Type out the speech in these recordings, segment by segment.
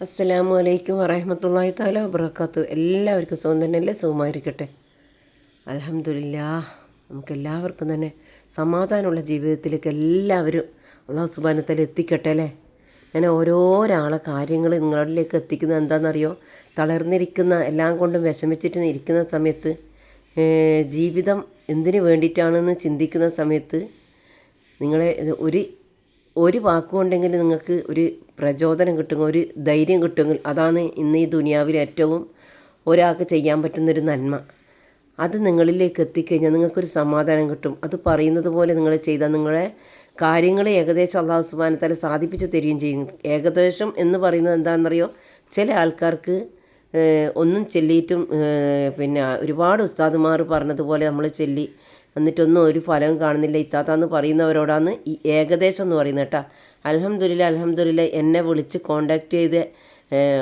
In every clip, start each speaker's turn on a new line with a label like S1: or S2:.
S1: അസ്സലാമു അലൈക്കും വറഹമത്തല്ലാഹി താല വബർക്കാത്തു എല്ലാവർക്കും സുഖം തന്നെയല്ലേ സുഖമായിരിക്കട്ടെ. അലഹമില്ല നമുക്ക് എല്ലാവർക്കും തന്നെ സമാധാനമുള്ള ജീവിതത്തിലേക്ക് എല്ലാവരും അള്ളാഹു സുബാനത്തിൽ എത്തിക്കട്ടെ അല്ലേ? ഞാൻ ഓരോരാളെ കാര്യങ്ങൾ നിങ്ങളിലേക്ക് എത്തിക്കുന്നത് എന്താണെന്നറിയോ? തളർന്നിരിക്കുന്ന എല്ലാം കൊണ്ടും വിഷമിച്ചിട്ട് ഇരിക്കുന്ന സമയത്ത് ജീവിതം എന്തിനു വേണ്ടിയിട്ടാണെന്ന് ചിന്തിക്കുന്ന സമയത്ത് നിങ്ങളെ ഒരു ഒരു വാക്കുകൊണ്ടെങ്കിൽ നിങ്ങൾക്ക് ഒരു പ്രചോദനം കിട്ടും ഒരു ധൈര്യം കിട്ടുമെങ്കിൽ അതാണ് ഇന്ന് ഈ ദുനിയാവിൽ ഏറ്റവും ഒരാൾക്ക് ചെയ്യാൻ പറ്റുന്നൊരു നന്മ. അത് നിങ്ങളിലേക്ക് എത്തിക്കഴിഞ്ഞാൽ നിങ്ങൾക്കൊരു സമാധാനം കിട്ടും. അത് പറയുന്നത് പോലെ നിങ്ങൾ ചെയ്താൽ നിങ്ങളെ കാര്യങ്ങൾ ഏകദേശം അള്ളാഹു സുബാനത്താൽ സാധിപ്പിച്ച് തരികയും ചെയ്യും. ഏകദേശം എന്ന് പറയുന്നത് എന്താണെന്നറിയോ? ചില ആൾക്കാർക്ക് ഒന്നും ചൊല്ലിയിട്ടും പിന്നെ ഒരുപാട് ഉസ്താദുമാർ പറഞ്ഞതുപോലെ നമ്മൾ ചൊല്ലി എന്നിട്ടൊന്നും ഒരു ഫലവും കാണുന്നില്ല. ഇത്താത്താന്ന് പറയുന്നവരോടാണ് ഈ ഏകദേശം എന്ന് പറയുന്നത് കേട്ടോ. അലഹമ്മദില്ല അലഹമ്മദില്ല എന്നെ വിളിച്ച് കോണ്ടാക്ട് ചെയ്ത്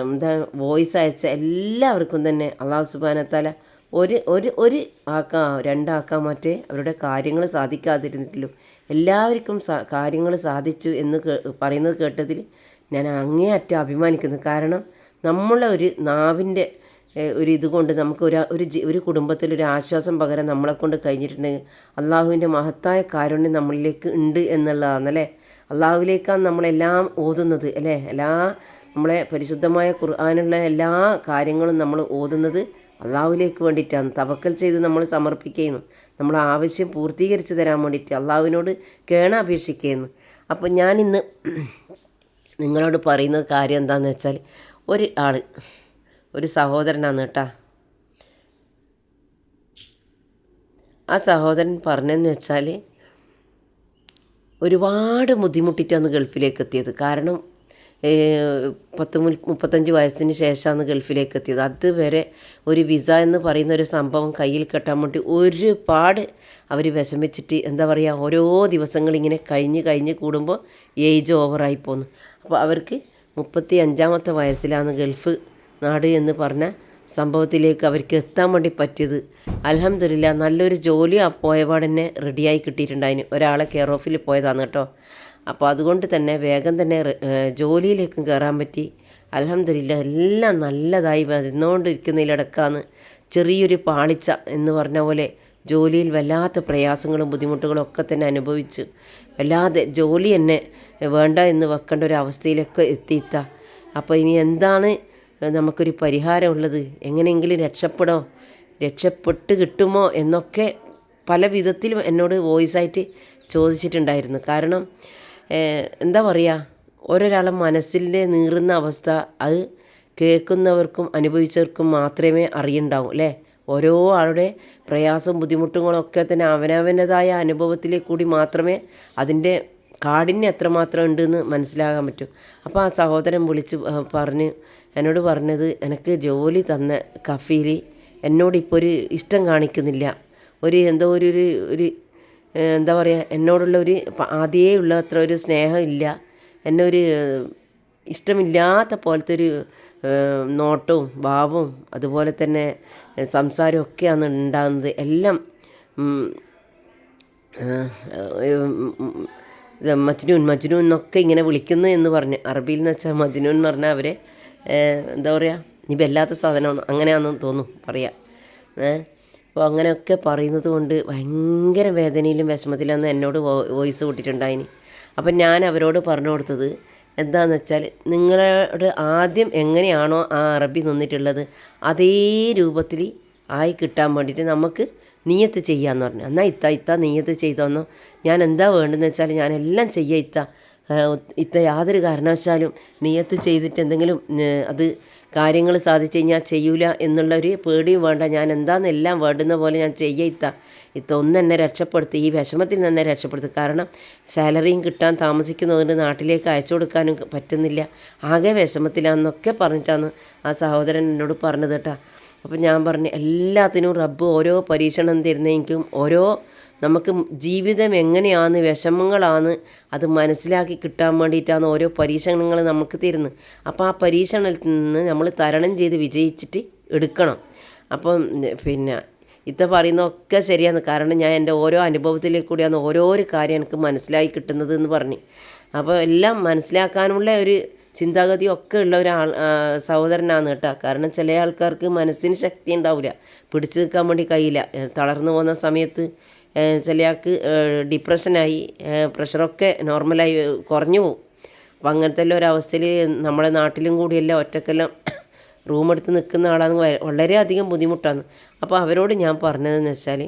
S1: എന്താ വോയിസ് അയച്ച എല്ലാവർക്കും തന്നെ അള്ളാഹു സുബാനത്താല ഒരു ഒരു ഒരു ആക്കാ രണ്ടാക്കാൻ മറ്റേ അവരുടെ കാര്യങ്ങൾ സാധിക്കാതിരുന്നിട്ടുള്ളൂ എല്ലാവർക്കും കാര്യങ്ങൾ സാധിച്ചു എന്ന് പറയുന്നത് കേട്ടതിൽ ഞാൻ അങ്ങേയറ്റം അഭിമാനിക്കുന്നു. കാരണം നമ്മളെ ഒരു നാവിന്റെ ഒരു ഇതുകൊണ്ട് നമുക്ക് ഒരു ഒരു ഒരു കുടുംബത്തിൽ ഒരു ആശ്വാസം പകരം നമ്മളെ കൊണ്ട് കഴിഞ്ഞിട്ടുണ്ടെങ്കിൽ അള്ളാഹുവിന്റെ മഹത്തായ കാരുണ്യം നമ്മളിലേക്ക് ഉണ്ട് എന്നുള്ളതാണ് അല്ലേ? അള്ളാഹുവിലേക്കാണ് നമ്മളെല്ലാം ഓതുന്നത് അല്ലേ? എല്ലാ നമ്മളെ പരിശുദ്ധമായ ഖുർആാനുള്ള എല്ലാ കാര്യങ്ങളും നമ്മൾ ഓതുന്നത് അള്ളാഹുവിലേക്ക് വേണ്ടിയിട്ടാണ്. തവക്കൽ ചെയ്ത് നമ്മൾ സമർപ്പിക്കുന്നു. നമ്മളെ ആവശ്യം പൂർത്തീകരിച്ച് തരാൻ വേണ്ടിയിട്ട് അള്ളാഹുവിനോട് കേണ അപേക്ഷിക്കുന്നു. അപ്പോൾ ഞാനിന്ന് നിങ്ങളോട് പറയുന്ന കാര്യം എന്താണെന്ന് വെച്ചാൽ ഒരു ആൾ ഒരു സഹോദരനാണ് കേട്ടാ. ആ സഹോദരൻ പറഞ്ഞതെന്ന് വെച്ചാൽ ഒരുപാട് ബുദ്ധിമുട്ടിട്ടാണ് ഗൾഫിലേക്ക് എത്തിയത്. കാരണം പത്ത് മുപ്പത്തഞ്ച് വയസ്സിന് ശേഷമാണ് ഗൾഫിലേക്ക് എത്തിയത്. അതുവരെ ഒരു വിസ എന്ന് പറയുന്ന ഒരു സംഭവം കയ്യിൽ കെട്ടാൻ വേണ്ടി ഒരുപാട് അവർ വിഷമിച്ചിട്ട് എന്താ പറയുക ഓരോ ദിവസങ്ങൾ ഇങ്ങനെ കഴിഞ്ഞ് കഴിഞ്ഞ് കൂടുമ്പോൾ ഏജ് ഓവറായി പോന്നു. അപ്പോൾ അവർക്ക് മുപ്പത്തി അഞ്ചാമത്തെ വയസ്സിലാണ് ഗൾഫ് നാട് എന്ന് പറഞ്ഞ സംഭവത്തിലേക്ക് അവർക്ക് എത്താൻ വേണ്ടി പറ്റിയത്. അലഹമില്ല നല്ലൊരു ജോലി ആ പോയപാട് തന്നെ റെഡിയായി കിട്ടിയിട്ടുണ്ടായിന് ഒരാളെ കെയർ ഓഫിൽ പോയതാണ് കേട്ടോ. അപ്പോൾ അതുകൊണ്ട് തന്നെ വേഗം തന്നെ ജോലിയിലേക്കും കയറാൻ പറ്റി. അലഹമില്ല എല്ലാം നല്ലതായി വരുന്നുകൊണ്ടിരിക്കുന്നതിലിടക്കാണ് ചെറിയൊരു പാളിച്ച എന്ന് പറഞ്ഞ പോലെ ജോലിയിൽ വല്ലാത്ത പ്രയാസങ്ങളും ബുദ്ധിമുട്ടുകളും ഒക്കെ തന്നെ അനുഭവിച്ച് വല്ലാതെ ജോലി തന്നെ വേണ്ട എന്ന് വെക്കേണ്ട ഒരു അവസ്ഥയിലൊക്കെ എത്തിയിത്ത. അപ്പോൾ ഇനി എന്താണ് നമുക്കൊരു പരിഹാരമുള്ളത്. എങ്ങനെയെങ്കിലും രക്ഷപ്പെടോ രക്ഷപ്പെട്ട് കിട്ടുമോ എന്നൊക്കെ പല വിധത്തിലും എന്നോട് വോയിസായിട്ട് ചോദിച്ചിട്ടുണ്ടായിരുന്നു. കാരണം എന്താ പറയുക ഓരോരാളെ മനസ്സിന്റെ നീറുന്ന അവസ്ഥ അത് കേൾക്കുന്നവർക്കും അനുഭവിച്ചവർക്കും മാത്രമേ അറിയുണ്ടാവും അല്ലേ? ഓരോ ആളുടെ പ്രയാസവും ബുദ്ധിമുട്ടുകളൊക്കെ തന്നെ അവനവന്റെതായ അനുഭവത്തിലേക്കൂടി മാത്രമേ അതിന്റെ കാഠിന്യം എത്രമാത്രം ഉണ്ടെന്ന് മനസ്സിലാകാൻ പറ്റും. അപ്പോൾ ആ സഹോദരൻ വിളിച്ച് പറഞ്ഞ് എന്നോട് പറഞ്ഞത് എനിക്ക് ജോലി തന്ന കഫീൽ എന്നോട് ഇപ്പോൾ ഒരു ഇഷ്ടം കാണിക്കുന്നില്ല. ഒരു എന്തോ ഒരു ഒരു എന്താ പറയുക എന്നോടുള്ള ഒരു ആദ്യേ ഉള്ള അത്ര ഒരു സ്നേഹം ഇല്ല. എന്നെ ഒരു ഏഹ്, ഇഷ്ടമില്ലാത്ത പോലത്തെ ഒരു നോട്ടവും ഭാവവും അതുപോലെ തന്നെ സംസാരവും ഒക്കെയാണ് ഉണ്ടാകുന്നത്. എല്ലാം മജ്നൂൻ മജ്നൂൻ എന്നൊക്കെ ഇങ്ങനെ വിളിക്കുന്നു എന്ന് പറഞ്ഞ്. അറബിയിൽ എന്ന് വെച്ചാൽ മജ്നൂൻ എന്ന് പറഞ്ഞാൽ അവരെ എന്താ പറയുക ഇനി വല്ലാത്ത സാധനമാണ്. അങ്ങനെയാണെന്ന് തോന്നും പറയാം. അപ്പോൾ അങ്ങനെയൊക്കെ പറയുന്നത് കൊണ്ട് ഭയങ്കര വേദനയിലും വിഷമത്തിലാന്ന് എന്നോട് വോയിസ് കൂട്ടിയിട്ടുണ്ടായിന് അപ്പം ഞാൻ അവരോട് പറഞ്ഞു കൊടുത്തത് എന്താണെന്ന് വെച്ചാൽ നിങ്ങളോട് ആദ്യം എങ്ങനെയാണോ ആ അറബി നിന്നിട്ടുള്ളത് അതേ രൂപത്തിൽ ആയി കിട്ടാൻ വേണ്ടിയിട്ട് നമുക്ക് നീയത്ത് ചെയ്യാന്ന് പറഞ്ഞു. എന്നാൽ ഇത്ത ഇത്ത നീയത്ത് ചെയ്തോന്നോ. ഞാൻ എന്താ വേണ്ടതെന്ന് വെച്ചാൽ ഞാൻ എല്ലാം ചെയ്യാം ഇത്ത. ഇത്ത യാതൊരു കാരണവശാലും നീയത്ത് ചെയ്തിട്ട് എന്തെങ്കിലും അത് കാര്യങ്ങൾ സാധിച്ചു കഴിഞ്ഞാൽ ചെയ്യൂല എന്നുള്ളൊരു പേടിയും വേണ്ട. ഞാൻ എന്താന്ന് എല്ലാം വേണ്ടുന്ന പോലെ ഞാൻ ചെയ്യാം ഇത്ത. ഒന്ന് എന്നെ രക്ഷപ്പെടുത്തി ഈ വിഷമത്തിൽ എന്നെ രക്ഷപ്പെടുത്തി. കാരണം സാലറിയും കിട്ടാൻ താമസിക്കുന്നതുകൊണ്ട് നാട്ടിലേക്ക് അയച്ചു കൊടുക്കാനും പറ്റുന്നില്ല. ആകെ വിഷമത്തിലാണെന്നൊക്കെ പറഞ്ഞിട്ടാണ് ആ സഹോദരൻ എന്നോട് പറഞ്ഞത് കേട്ടോ. അപ്പം ഞാൻ പറഞ്ഞു എല്ലാത്തിനും റബ്ബ് ഓരോ പരീക്ഷണം തരുന്നെങ്കിലും ഓരോ നമുക്ക് ജീവിതം എങ്ങനെയാണ് വിഷമങ്ങളാണ് അത് മനസ്സിലാക്കി കിട്ടാൻ വേണ്ടിയിട്ടാണ് ഓരോ പരീക്ഷണങ്ങൾ നമുക്ക് തരുന്നത് അപ്പോൾ ആ പരീക്ഷണത്തിൽ നിന്ന് നമ്മൾ തരണം ചെയ്ത് വിജയിച്ചിട്ട് എടുക്കണം. അപ്പം പിന്നെ ഇത്ത പറയുന്നതൊക്കെ ശരിയാണ്. കാരണം ഞാൻ എന്റെ ഓരോ അനുഭവത്തിലേക്ക് കൂടിയാണ് ഓരോരോ കാര്യം എനിക്ക് മനസ്സിലായി കിട്ടുന്നത് എന്ന് പറഞ്ഞു. അപ്പോൾ എല്ലാം മനസ്സിലാക്കാനുള്ള ഒരു ചിന്താഗതി ഒക്കെ ഉള്ള ഒരാൾ സഹോദരനാണ് കേട്ടോ. കാരണം ചില ആൾക്കാർക്ക് മനസ്സിന് ശക്തി ഉണ്ടാവില്ല പിടിച്ചു നിൽക്കാൻ വേണ്ടി കഴിയില്ല. തളർന്നു പോകുന്ന സമയത്ത് ഏ, ചില ആൾക്ക് ഡിപ്രഷനായി പ്രഷറൊക്കെ നോർമലായി കുറഞ്ഞു പോകും അപ്പം അങ്ങനത്തെ എല്ലാം ഒരവസ്ഥയിൽ നമ്മളെ നാട്ടിലും കൂടിയെല്ലാം ഒറ്റക്കെല്ലാം റൂം എടുത്ത് നിൽക്കുന്ന ആളാണ്. വളരെയധികം ബുദ്ധിമുട്ടാണ്. അപ്പോൾ അവരോട് ഞാൻ പറഞ്ഞതെന്ന് വെച്ചാൽ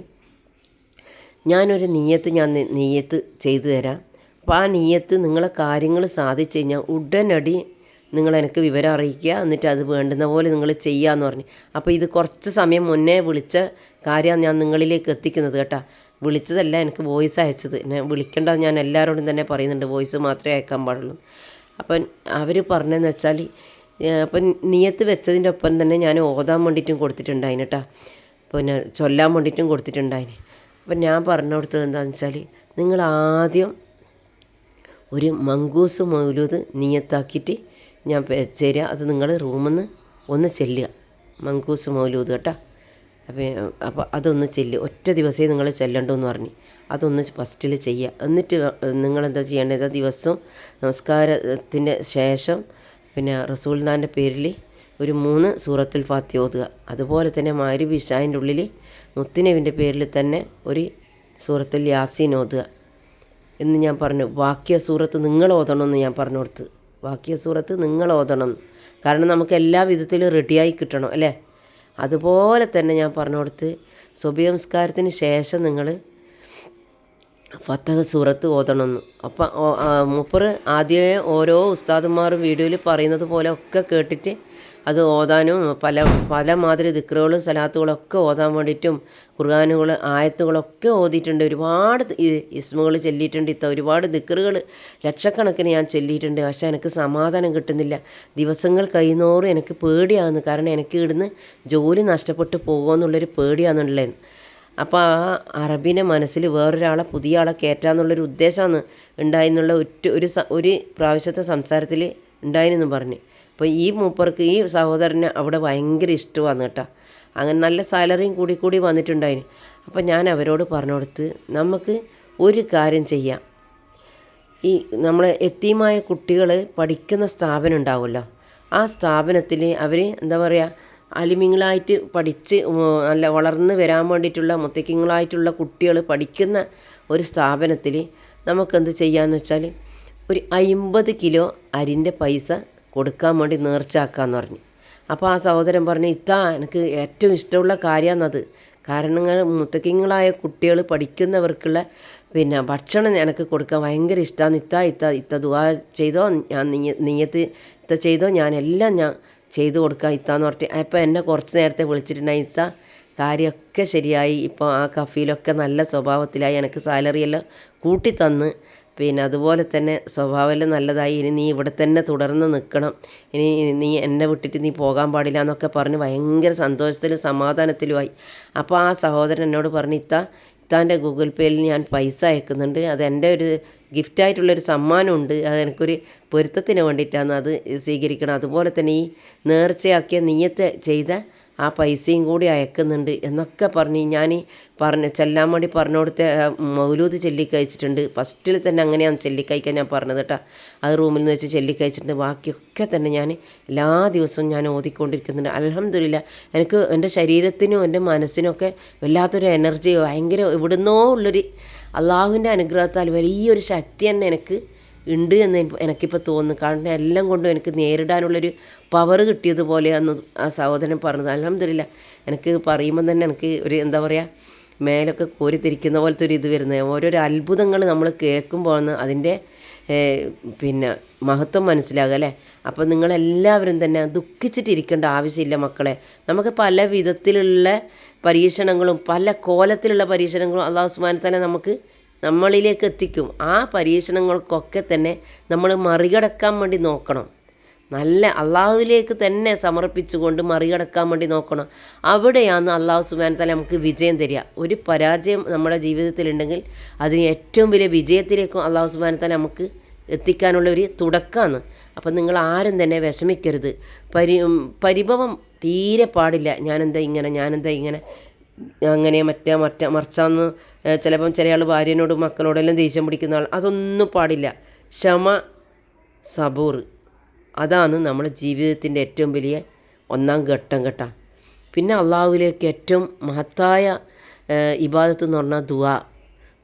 S1: ഞാനൊരു നീയത്ത് ഞാൻ നീയത്ത് ചെയ്തു തരാം. അപ്പോൾ ആ നീയത്ത് നിങ്ങളെ കാര്യങ്ങൾ സാധിച്ചു കഴിഞ്ഞാൽ ഉടനടി നിങ്ങൾ എനിക്ക് വിവരം അറിയിക്കുക. എന്നിട്ട് അത് വേണ്ടുന്ന പോലെ നിങ്ങൾ ചെയ്യാമെന്ന് പറഞ്ഞു. അപ്പോൾ ഇത് കുറച്ച് സമയം മുന്നേ വിളിച്ച കാര്യമാണ് ഞാൻ നിങ്ങളിലേക്ക് എത്തിക്കുന്നത് കേട്ടോ. വിളിച്ചതല്ല എനിക്ക് വോയിസ് അയച്ചത്. എന്നെ വിളിക്കേണ്ട ഞാൻ എല്ലാവരോടും തന്നെ പറയുന്നുണ്ട്. വോയിസ് മാത്രമേ അയക്കാൻ പാടുള്ളൂ. അപ്പം അവർ പറഞ്ഞതെന്ന് വെച്ചാൽ അപ്പം നീയത്ത് വെച്ചതിന്റെ ഒപ്പം തന്നെ ഞാൻ ഓതാൻ വേണ്ടിയിട്ടും കൊടുത്തിട്ടുണ്ടായിന് കേട്ടോ. പിന്നെ ചൊല്ലാൻ വേണ്ടിയിട്ടും കൊടുത്തിട്ടുണ്ടായിന്. അപ്പം ഞാൻ പറഞ്ഞു കൊടുത്തത് എന്താണെന്ന് വെച്ചാൽ നിങ്ങൾ ആദ്യം ഒരു മങ്കൂസ് മൗലൂദ് നീയത്താക്കിയിട്ട് ഞാൻ തരാം അത് നിങ്ങൾ റൂമിൽ നിന്ന് ഒന്ന് ചെല്ലുക. മങ്കൂസ് മൗലൂദ് കേട്ടോ. അപ്പോൾ അപ്പോൾ അതൊന്ന് ചെല്ലുക ഒറ്റ ദിവസമേ നിങ്ങൾ ചെല്ലണ്ടെന്ന് പറഞ്ഞു. അതൊന്ന് ഫസ്റ്റിൽ ചെയ്യുക എന്നിട്ട് നിങ്ങളെന്താ ചെയ്യേണ്ടത്? ദിവസം നമസ്കാരത്തിന്റെ ശേഷം പിന്നെ റസൂൽദാന്റെ പേരിൽ ഒരു മൂന്ന് സൂറത്തുൽ ഫാത്തി ഓതുക. അതുപോലെ തന്നെ മാരി വിഷായന്റെ ഉള്ളിൽ മുത്തിനവിന്റെ പേരിൽ തന്നെ ഒരു സൂറത്തുൽ യാസീൻ ഓതുക. എന്ന് ഞാൻ പറഞ്ഞു. വാക്യ സൂറത്ത് നിങ്ങൾ ഓതണമെന്ന് ഞാൻ പറഞ്ഞു കൊടുത്ത്. വാക്യ സൂറത്ത് നിങ്ങൾ ഓതണം. കാരണം നമുക്ക് എല്ലാ വിധത്തിലും റെഡിയായി കിട്ടണം അല്ലേ? അതുപോലെ തന്നെ ഞാൻ പറഞ്ഞു കൊടുത്ത് സുബിയംസ്കാരത്തിന് ശേഷം നിങ്ങൾ ഫത്തഹ് സൂറത്ത് ഓതണമെന്ന്. അപ്പം മൂപ്പർ ആദ്യമേ ഓരോ ഉസ്താദന്മാരും വീഡിയോയിൽ പറയുന്നത് പോലെ ഒക്കെ കേട്ടിട്ട് അത് ഓതാനും പല പല മാതിരി ദിക്റുകളും സലാത്തുകളൊക്കെ ഓതാൻ വേണ്ടിയിട്ടും ഖുർആാനുകൾ ആയത്തുകളൊക്കെ ഓതിയിട്ടുണ്ട്. ഒരുപാട് ഇസ്മുകൾ ചൊല്ലിയിട്ടുണ്ട്. ഇത്ത ഒരുപാട് ദിക്റുകൾ ലക്ഷക്കണക്കിന് ഞാൻ ചൊല്ലിയിട്ടുണ്ട്. പക്ഷേ എനിക്ക് സമാധാനം കിട്ടുന്നില്ല. ദിവസങ്ങൾ കഴിയുന്നോറും എനിക്ക് പേടിയാകുന്നു കാരണം എനിക്ക് ഇവിടുന്ന് ജോലി നഷ്ടപ്പെട്ടു പോകുമെന്നുള്ളൊരു പേടിയാണെന്നുള്ളത് അപ്പോൾ ആ അറബിനെ മനസ്സിൽ വേറൊരാളെ പുതിയ ആളെ കയറ്റാന്നുള്ളൊരു ഉദ്ദേശമാണ് ഉണ്ടായെന്നുള്ള ഒറ്റ ഒരു ഒരു പ്രാവശ്യത്തെ സംസാരത്തിൽ ഉണ്ടായിരുന്നു പറഞ്ഞ്. അപ്പോൾ ഈ മൂപ്പർക്ക് ഈ സഹോദരനെ അവിടെ ഭയങ്കര ഇഷ്ടമാണ് കേട്ടോ. അങ്ങനെ നല്ല സാലറിയും കൂടി കൂടി വന്നിട്ടുണ്ടായിരുന്നു അപ്പോൾ ഞാൻ അവരോട് പറഞ്ഞു കൊടുത്ത് നമുക്ക് ഒരു കാര്യം ചെയ്യാം. ഈ നമ്മൾ എത്തിയുമായ കുട്ടികൾ പഠിക്കുന്ന സ്ഥാപനം ഉണ്ടാവുമല്ലോ. ആ സ്ഥാപനത്തിൽ അവർ എന്താ പറയുക അലിമിങ്ങളായിട്ട് പഠിച്ച് നല്ല വളർന്ന് വരാൻ വേണ്ടിയിട്ടുള്ള മുത്തക്കിങ്ങളായിട്ടുള്ള കുട്ടികൾ പഠിക്കുന്ന ഒരു സ്ഥാപനത്തിൽ നമുക്കെന്ത് ചെയ്യാന്ന് വെച്ചാൽ ഒരു അമ്പത് കിലോ അരിന്റെ പൈസ കൊടുക്കാൻ വേണ്ടി നേർച്ചാക്കാന്ന് പറഞ്ഞു. അപ്പോൾ ആ സഹോദരൻ പറഞ്ഞു ഇത്താ എനിക്ക് ഏറ്റവും ഇഷ്ടമുള്ള കാര്യമാണത് കാരണങ്ങൾ മുത്തക്കിങ്ങളായ കുട്ടികൾ പഠിക്കുന്നവർക്കുള്ള പിന്നെ ഭക്ഷണം എനിക്ക് കൊടുക്കാൻ ഭയങ്കര ഇഷ്ടമാണ് ഇത്ത ഇത്ത ഇത്ത ദുവാ ചെയ്തോ ഞാൻ നീയ നീയത്ത് ഇത്ത ചെയ്തോ ഞാൻ എല്ലാം ഞാൻ ചെയ്തു കൊടുക്കാം ഇത്താന്ന് പറഞ്ഞിട്ട്. അപ്പോൾ എന്നെ കുറച്ച് നേരത്തെ വിളിച്ചിട്ടുണ്ടായി ഇത്ത കാര്യമൊക്കെ ശരിയായി. ഇപ്പോൾ ആ കഫീലൊക്കെ നല്ല സ്വഭാവത്തിലായി. എനിക്ക് കൂട്ടി തന്ന്. പിന്നെ അതുപോലെ തന്നെ സ്വഭാവമെല്ലാം നല്ലതായി. ഇനി നീ ഇവിടെ തന്നെ തുടർന്ന് നിൽക്കണം ഇനി നീ എന്നെ വിട്ടിട്ട് നീ പോകാൻ പാടില്ല എന്നൊക്കെ പറഞ്ഞ് ഭയങ്കര സന്തോഷത്തിലും സമാധാനത്തിലുമായി അപ്പോൾ ആ സഹോദരൻ എന്നോട് പറഞ്ഞു ഇത്ത ഇത്താന്റെ ഗൂഗിൾ പേയിൽ ഞാൻ പൈസ അയക്കുന്നുണ്ട്. അത് എന്റെ ഒരു ഗിഫ്റ്റായിട്ടുള്ളൊരു സമ്മാനമുണ്ട്. അത് എനിക്കൊരു പൊരുത്തത്തിന് വേണ്ടിയിട്ടാണ് അത് സ്വീകരിക്കണം അതുപോലെ തന്നെ ഈ നേർച്ചയാക്കിയ നീയത്തെ ചെയ്ത ആ പൈസയും കൂടി അയക്കുന്നുണ്ട് എന്നൊക്കെ പറഞ്ഞ് ഞാൻ പറഞ്ഞ ചെല്ലാൻ വേണ്ടി പറഞ്ഞു കൊടുത്ത മൗലൂദ് ചൊല്ലിക്കഴിച്ചിട്ടുണ്ട്. ഫസ്റ്റിൽ തന്നെ അങ്ങനെയാണ് ചൊല്ലിക്കഴിക്കാൻ ഞാൻ പറഞ്ഞത് കേട്ടോ. അത് റൂമിൽ നിന്ന് വെച്ച് ചൊല്ലിക്കഴിച്ചിട്ടുണ്ട്. ബാക്കിയൊക്കെ തന്നെ ഞാൻ എല്ലാ ദിവസവും ഞാൻ ഓതിക്കൊണ്ടിരിക്കുന്നുണ്ട്. അലഹമില്ല എനിക്ക് എന്റെ ശരീരത്തിനും എന്റെ മനസ്സിനൊക്കെ വല്ലാത്തൊരു എനർജി ഭയങ്കര എവിടുന്നോ ഉള്ളൊരു അള്ളാഹുവിന്റെ അനുഗ്രഹത്താൽ വലിയൊരു ശക്തി തന്നെ എനിക്ക് ഉണ്ട് എന്ന് എനിക്ക് എനിക്കിപ്പോൾ തോന്നുന്നു. കാരണം എല്ലാം കൊണ്ടും എനിക്ക് നേരിടാനുള്ളൊരു പവർ കിട്ടിയതുപോലെ അന്ന് ആ സഹോദരൻ പറഞ്ഞത്. അലഹമില്ല എനിക്ക് പറയുമ്പോൾ തന്നെ എനിക്ക് ഒരു എന്താ പറയുക മേലൊക്കെ കോരിത്തിരിക്കുന്ന പോലത്തെ ഒരു ഇത് വരുന്നത്. ഓരോരോ അത്ഭുതങ്ങൾ നമ്മൾ കേൾക്കുമ്പോൾ അതിന്റെ പിന്നെ മഹത്വം മനസ്സിലാകുക അല്ലേ? അപ്പോൾ നിങ്ങളെല്ലാവരും തന്നെ ദുഃഖിച്ചിട്ടിരിക്കേണ്ട ആവശ്യമില്ല മക്കളെ. നമുക്ക് പല വിധത്തിലുള്ള പരീക്ഷണങ്ങളും പല കോലത്തിലുള്ള പരീക്ഷണങ്ങളും അള്ളാഹുസ്മാൻ തന്നെ നമുക്ക് നമ്മളിലേക്ക് എത്തിക്കും. ആ പരീക്ഷണങ്ങൾക്കൊക്കെ തന്നെ നമ്മൾ മറികടക്കാൻ വേണ്ടി നോക്കണം. നല്ല അള്ളാഹുവിലേക്ക് തന്നെ സമർപ്പിച്ചുകൊണ്ട് മറികടക്കാൻ വേണ്ടി നോക്കണം. അവിടെയാണ് അള്ളാഹു സുബാൻ തല നമുക്ക് വിജയം തരിക. ഒരു പരാജയം നമ്മുടെ ജീവിതത്തിലുണ്ടെങ്കിൽ അതിന് ഏറ്റവും വലിയ വിജയത്തിലേക്കും അള്ളാഹു സുബാൻ തല നമുക്ക് എത്തിക്കാനുള്ള ഒരു തുടക്കമാണ് അപ്പം നിങ്ങൾ ആരും തന്നെ വിഷമിക്കരുത്. പരി പരിഭവം തീരെ പാടില്ല. ഞാനെന്താ ഇങ്ങനെ ഞാനെന്താ ഇങ്ങനെ. അങ്ങനെ മറ്റേ മറ്റേ മറിച്ചാന്ന് ചിലപ്പം ചില ആൾ ഭാര്യനോടും മക്കളോടെല്ലാം ദേഷ്യം പിടിക്കുന്ന ആൾ അതൊന്നും പാടില്ല. ക്ഷമ സബൂർ. അതാണ് നമ്മുടെ ജീവിതത്തിന്റെ ഏറ്റവും വലിയ ഒന്നാം ഘട്ടം ഘട്ടം പിന്നെ അള്ളാഹുവിലേക്ക് ഏറ്റവും മഹത്തായ ഇബാദത്ത് എന്ന് പറഞ്ഞാൽ ദുവാ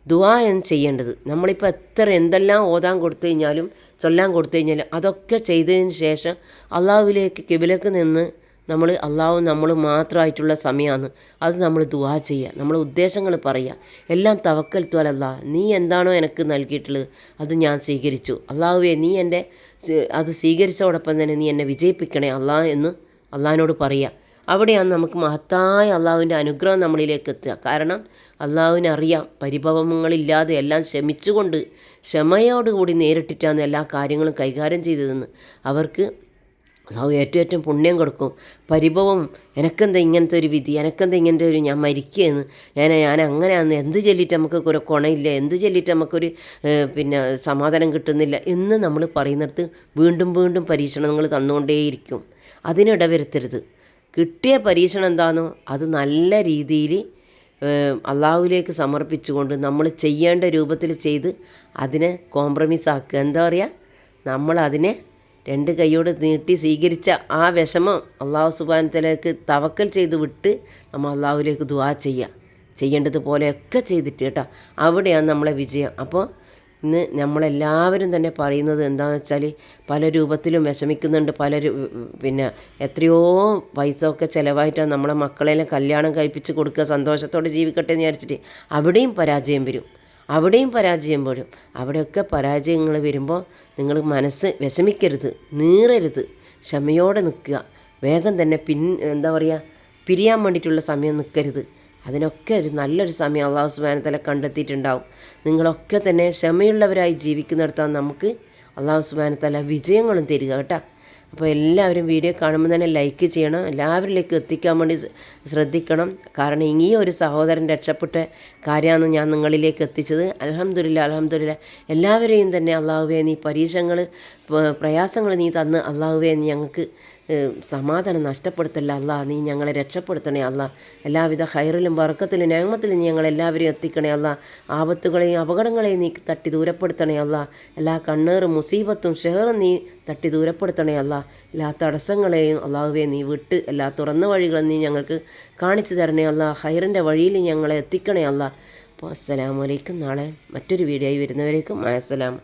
S1: ദുവാ എന്ന് ചെയ്യേണ്ടത്. നമ്മളിപ്പോൾ എത്ര എന്തെല്ലാം ഓതാൻ കൊടുത്തു കഴിഞ്ഞാലും ചൊല്ലാൻ കൊടുത്തു കഴിഞ്ഞാലും അതൊക്കെ ചെയ്തതിന് ശേഷം അള്ളാഹുവിലേക്ക് കിബിലേക്ക് നിന്ന് നമ്മൾ അള്ളാഹു നമ്മൾ മാത്രമായിട്ടുള്ള സമയമാണ് അത് നമ്മൾ ദുവാ ചെയ്യുക നമ്മൾ ഉദ്ദേശങ്ങൾ പറയുക എല്ലാം തവക്കൽ ത്വലല്ല നീ എന്താണോ എനിക്ക് നൽകിയിട്ടുള്ളത് അത് ഞാൻ സ്വീകരിച്ചു. അള്ളാഹുവെ നീ എന്റെ അത് സ്വീകരിച്ചതോടൊപ്പം തന്നെ നീ എന്നെ വിജയിപ്പിക്കണേ അള്ളാഹ് എന്ന് അള്ളാഹിനോട് പറയുക അവിടെയാണ് നമുക്ക് മഹത്തായ അള്ളാഹുവിന്റെ അനുഗ്രഹം നമ്മളിലേക്ക് എത്തുക. കാരണം അള്ളാഹുവിനെ അറിയാം പരിഭവങ്ങളില്ലാതെ എല്ലാം ക്ഷമിച്ചുകൊണ്ട് ക്ഷമയോടുകൂടി നേരിട്ടിട്ടാണ് എല്ലാ കാര്യങ്ങളും കൈകാര്യം ചെയ്തതെന്ന്. അവർക്ക് അള്ളാഹു ഏറ്റവും ഏറ്റവും പുണ്യം കൊടുക്കും. പരിഭവം എനക്കെന്താ ഇങ്ങനത്തെ ഒരു വിധി? എനക്കെന്താ ഇങ്ങനത്തെ ഒരു ഞാൻ മരിക്കുകയെന്ന് ഞാൻ ഞാൻ അങ്ങനെയാണ് എന്ത് ചൊല്ലിയിട്ട് നമുക്ക് ഒരു കുണയില്ല? എന്ത് ചൊല്ലിയിട്ട് നമുക്കൊരു പിന്നെ സമാധാനം കിട്ടുന്നില്ല? എന്ന് നമ്മൾ പറയുന്നിടത്ത് വീണ്ടും വീണ്ടും പരീക്ഷണങ്ങൾ തന്നുകൊണ്ടേയിരിക്കും. അതിനിട വരുത്തരുത് കിട്ടിയ പരീക്ഷണം എന്താണോ അത് നല്ല രീതിയിൽ അള്ളാഹുവിലേക്ക് സമർപ്പിച്ചുകൊണ്ട് നമ്മൾ ചെയ്യേണ്ട രൂപത്തിൽ ചെയ്ത് അതിനെ കോംപ്രമൈസ് ആക്കുക. എന്താ പറയുക നമ്മൾ അതിനെ രണ്ട് കൈയോട് നീട്ടി സ്വീകരിച്ച ആ വിഷമം അള്ളാഹു സുബാനത്തിലേക്ക് തവക്കൽ ചെയ്ത് വിട്ട് നമ്മൾ അള്ളാഹുലേക്ക് ദുവാ ചെയ്യുക ചെയ്യേണ്ടതുപോലെയൊക്കെ ചെയ്തിട്ട് കേട്ടോ. അവിടെയാണ് നമ്മളെ വിജയം. അപ്പോൾ ഇന്ന് നമ്മളെല്ലാവരും തന്നെ പറയുന്നത് എന്താണെന്ന് വെച്ചാൽ പല രൂപത്തിലും വിഷമിക്കുന്നുണ്ട് പല പിന്നെ എത്രയോ പൈസ ഒക്കെ ചിലവായിട്ടാണ് നമ്മളെ മക്കളെല്ലാം കല്യാണം കഴിപ്പിച്ച് കൊടുക്കുക സന്തോഷത്തോടെ ജീവിക്കട്ടെ എന്ന് വിചാരിച്ചിട്ട് അവിടെയും പരാജയം വരും. അവിടെയും പരാജയം വരും. അവിടെയൊക്കെ പരാജയങ്ങൾ വരുമ്പോൾ നിങ്ങൾ മനസ്സ് വിഷമിക്കരുത് നീറരുത് ക്ഷമയോടെ നിൽക്കുക. വേഗം തന്നെ പിൻ എന്താ പറയുക പിരിയാൻ വേണ്ടിയിട്ടുള്ള സമയം നിൽക്കരുത്. അതിനൊക്കെ ഒരു നല്ലൊരു സമയം അള്ളാഹു സുബാനത്തല കണ്ടെത്തിയിട്ടുണ്ടാവും. നിങ്ങളൊക്കെ തന്നെ ക്ഷമയുള്ളവരായി ജീവിക്കുന്നിടത്താണ് നമുക്ക് അള്ളാഹു സുബാനത്തല വിജയങ്ങളും തരിക കേട്ടോ. അപ്പോൾ എല്ലാവരും വീഡിയോ കാണുമ്പോൾ തന്നെ ലൈക്ക് ചെയ്യണം. എല്ലാവരിലേക്ക് എത്തിക്കാൻ വേണ്ടി ശ്രദ്ധിക്കണം. കാരണം ഈ ഒരു സഹോദരൻ രക്ഷപ്പെട്ട കാര്യമാണ് ഞാൻ നിങ്ങളിലേക്ക് എത്തിച്ചത്. അലഹമ്മദില്ല അലഹമ്മദില്ല എല്ലാവരെയും തന്നെ അള്ളാഹുവെ നീ പരീക്ഷങ്ങൾ പ്രയാസങ്ങൾ നീ തന്ന് നീ ഞങ്ങൾക്ക് സമാധാനം നഷ്ടപ്പെടുത്തല്ല അല്ല നീ ഞങ്ങളെ രക്ഷപ്പെടുത്തണേ അല്ല. എല്ലാവിധ ഹൈറിലും വർക്കത്തിലും ഞങ്ങത്തിലും നീ ഞങ്ങളെല്ലാവരെയും എത്തിക്കണേ അല്ല. ആപത്തുകളെയും അപകടങ്ങളെയും നീ തട്ടി ദൂരപ്പെടുത്തണേ അല്ല. എല്ലാ കണ്ണേറും മുസീബത്തും ഷെഹറും നീ തട്ടി ദൂരപ്പെടുത്തണേ അല്ല. എല്ലാ തടസ്സങ്ങളെയും അള്ളാഹുവെ നീ വിട്ട് എല്ലാ തുറന്ന വഴികളും നീ ഞങ്ങൾക്ക് കാണിച്ചു തരണേ അല്ല. ഹൈറിന്റെ വഴിയിൽ ഞങ്ങളെ എത്തിക്കണേ അല്ല. അപ്പോൾ അസ്സലാമലൈക്കും നാളെ മറ്റൊരു വീഡിയോ ആയി വരുന്നവരേക്കും അസ്സലാം.